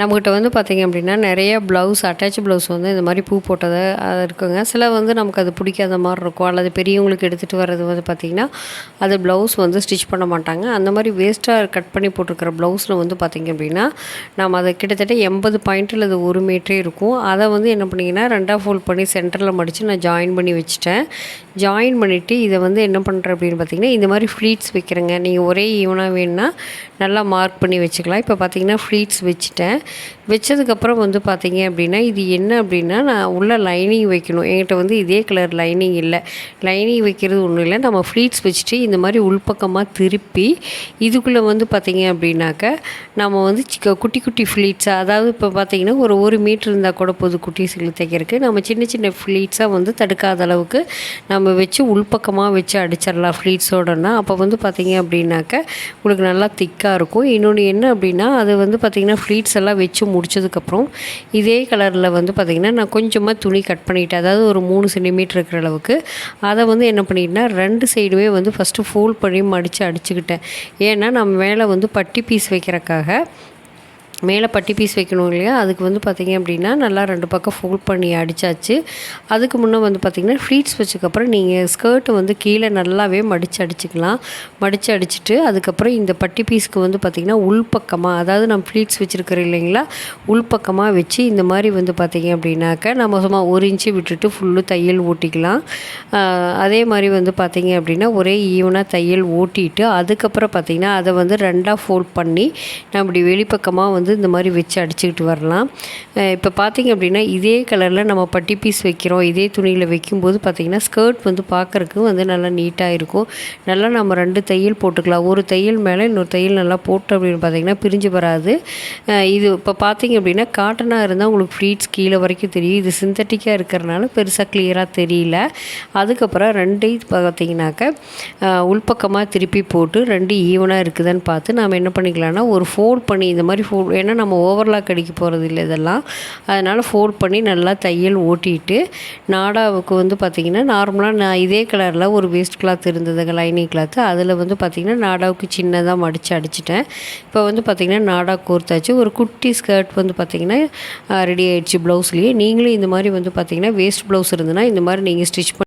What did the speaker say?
நம்மக்கிட்ட வந்து பார்த்திங்க அப்படின்னா நிறைய ப்ளவுஸ் அட்டாச் ப்ளவுஸ் வந்து இந்த மாதிரி பூ போட்டதை அது இருக்குங்க. சில வந்து நமக்கு அது பிடிக்காத மாதிரி இருக்கும். அல்லது பெரியவங்களுக்கு எடுத்துகிட்டு வர்றது வந்து பார்த்திங்கன்னா அது ப்ளவுஸ் வந்து ஸ்டிச் பண்ண மாட்டாங்க. அந்த மாதிரி வேஸ்ட்டாக கட் பண்ணி போட்டிருக்கிற ப்ளவுஸில் வந்து பார்த்திங்க அப்படின்னா நம்ம அதை கிட்டத்தட்ட எண்பது பாயிண்ட்டில் அது ஒரு மீட்டரே இருக்கும். அதை வந்து என்ன பண்ணிங்கன்னா ரெண்டாக ஃபோல்ட் பண்ணி சென்டரில் மடித்து நான் ஜாயின் பண்ணி வச்சுட்டேன். ஜாயின் பண்ணிவிட்டு இதை வந்து என்ன பண்ணுறேன் அப்படின்னு பார்த்தீங்கன்னா இந்த மாதிரி ஃப்ளீட்ஸ் வைக்கிறேங்க. நீங்கள் ஒரே ஈவனாக வேணும்னா நல்லா மார்க் பண்ணி வச்சுக்கலாம். இப்போ பார்த்தீங்கன்னா ஃப்ளீட்ஸ் வச்சுட்டேன். வச்சதுக்கப்புறம் வந்து பார்த்தீங்க அப்படின்னா இது என்ன அப்படின்னா நான் உள்ளே லைனிங் வைக்கணும். என்கிட்ட வந்து இதே கலர் லைனிங் இல்லை. லைனிங் வைக்கிறது ஒன்றும் இல்லை. நம்ம ஃப்ளீட்ஸ் வச்சுட்டு இந்த மாதிரி உள்பக்கமாக திருப்பி இதுக்குள்ளே வந்து பார்த்தீங்க அப்படின்னாக்க நம்ம வந்து குட்டி குட்டி ஃப்ளீட்ஸாக அதாவது இப்போ பார்த்தீங்கன்னா ஒரு ஒரு மீட்ரு இருந்தால் கூட போது குட்டீஸுக்கு தைக்கிறதுக்கு நம்ம சின்ன சின்ன ஃப்ளீட்ஸாக வந்து தடுக்காத அளவுக்கு நம்ம வச்சு உள்பக்கமாக வச்சு அடிச்சிடலாம் ஃப்ளீட்ஸோடனா அப்போ வந்து பார்த்தீங்க அப்படின்னாக்க உங்களுக்கு நல்லா திக்காக இருக்கும். இன்னொன்று என்ன அப்படின்னா அது வந்து பார்த்திங்கன்னா ஃப்ளீட்ஸ் எல்லாம் வச்சு முடிச்சதுக்கப்புறம் இதே கலரில் வந்து பார்த்திங்கன்னா நான் கொஞ்சமாக துணி கட் பண்ணிக்கிட்டேன் அதாவது ஒரு மூணு சென்டிமீட்டர் இருக்கிற அளவுக்கு. அதை வந்து என்ன பண்ணிட்டேன்னா ரெண்டு சைடுமே வந்து ஃபஸ்ட்டு ஃபோல்ட் பண்ணி மடித்து அடிச்சுக்கிட்டேன். ஏன்னா நம்ம மேலே வந்து பட்டி பீஸ் வைக்கிறக்காக மேலே பட்டி பீஸ் வைக்கணும் இல்லையா? அதுக்கு வந்து பார்த்திங்க அப்படின்னா நல்லா ரெண்டு பக்கம் ஃபோல்ட் பண்ணி அடித்தாச்சு அதுக்கு முன்னே வந்து பார்த்திங்கன்னா ஃப்ளீட்ஸ் வச்சதுக்கப்புறம் நீங்கள் ஸ்கர்ட்டை வந்து கீழே நல்லாவே மடித்து அடிச்சுக்கலாம். மடித்து அடிச்சுட்டு அதுக்கப்புறம் இந்த பட்டி பீஸ்க்கு வந்து பார்த்திங்கன்னா உள்பக்கமாக அதாவது நம்ம ஃப்ளீட்ஸ் வச்சுருக்கிறோம் இல்லைங்களா? உள்பக்கமாக வச்சு இந்த மாதிரி வந்து பார்த்திங்க அப்படின்னாக்க நம்ம சும்மா ஒரு இன்ச்சு விட்டுட்டு ஃபுல்லு தையல் ஓட்டிக்கலாம். அதே மாதிரி வந்து பார்த்திங்க அப்படின்னா ஒரே ஈவனாக தையல் ஓட்டிட்டு அதுக்கப்புறம் பார்த்திங்கன்னா அதை வந்து ரெண்டாக ஃபோல்ட் பண்ணி நம்ம இப்படி வெளிப்பக்கமாக வந்து இந்த மாதிரி வச்சு அடிச்சுக்கிட்டு வரலாம். இப்போ பார்த்திங்க அப்படின்னா இதே கலரில் நம்ம பட்டி பீஸ் வைக்கிறோம். இதே துணியில் வைக்கும்போது பார்த்திங்கன்னா ஸ்கர்ட் வந்து பார்க்குறக்கு வந்து நல்லா நீட்டாக இருக்கும். நல்லா நம்ம ரெண்டு தையல் போட்டுக்கலாம். ஒரு தையல் மேலே இன்னொரு தையல் நல்லா போட்டு அப்படின்னு பார்த்திங்கன்னா பிரிஞ்சு வராது. இது இப்போ பார்த்திங்க அப்படின்னா காட்டனாக இருந்தால் உங்களுக்கு ஃப்ளீட்ஸ் கீழே வரைக்கும் தெரியும். இது சிந்தட்டிக்காக இருக்கிறனால பெருசாக கிளியராக தெரியல. அதுக்கப்புறம் ரெண்டையும் பார்த்திங்கனாக்க உள்பக்கமாக திருப்பி போட்டு ரெண்டு ஈவனாக இருக்குதுன்னு பார்த்து நாம் என்ன பண்ணிக்கலாம்னா ஒரு ஃபோல்ட் பண்ணி இந்த மாதிரி ஃபோல் ஏன்னா நம்ம ஓவர்லாக் அடிக்க போகிறது இல்லை இதெல்லாம். அதனால் ஃபோல்ட் பண்ணி நல்லா தையல் ஓட்டிட்டு நாடாவுக்கு வந்து பார்த்திங்கன்னா நார்மலாக நான் இதே கலரில் ஒரு வேஸ்ட் கிளாத் இருந்ததுங்க லைனிங் கிளாத்து அதில் வந்து பார்த்திங்கன்னா நாடாவுக்கு சின்னதாக மடித்து அடிச்சிட்டேன். இப்போ வந்து பார்த்திங்கன்னா நாடா கோர்த்தாச்சு. ஒரு குட்டி ஸ்கர்ட் வந்து பார்த்திங்கன்னா ரெடி ஆகிடுச்சு ப்ளவுஸ்லேயே நீங்களும் இந்த மாதிரி வந்து பார்த்திங்கன்னா வேஸ்ட் ப்ளவுஸ் இருந்ததுன்னா இந்த மாதிரி நீங்கள் ஸ்டிச் பண்ணி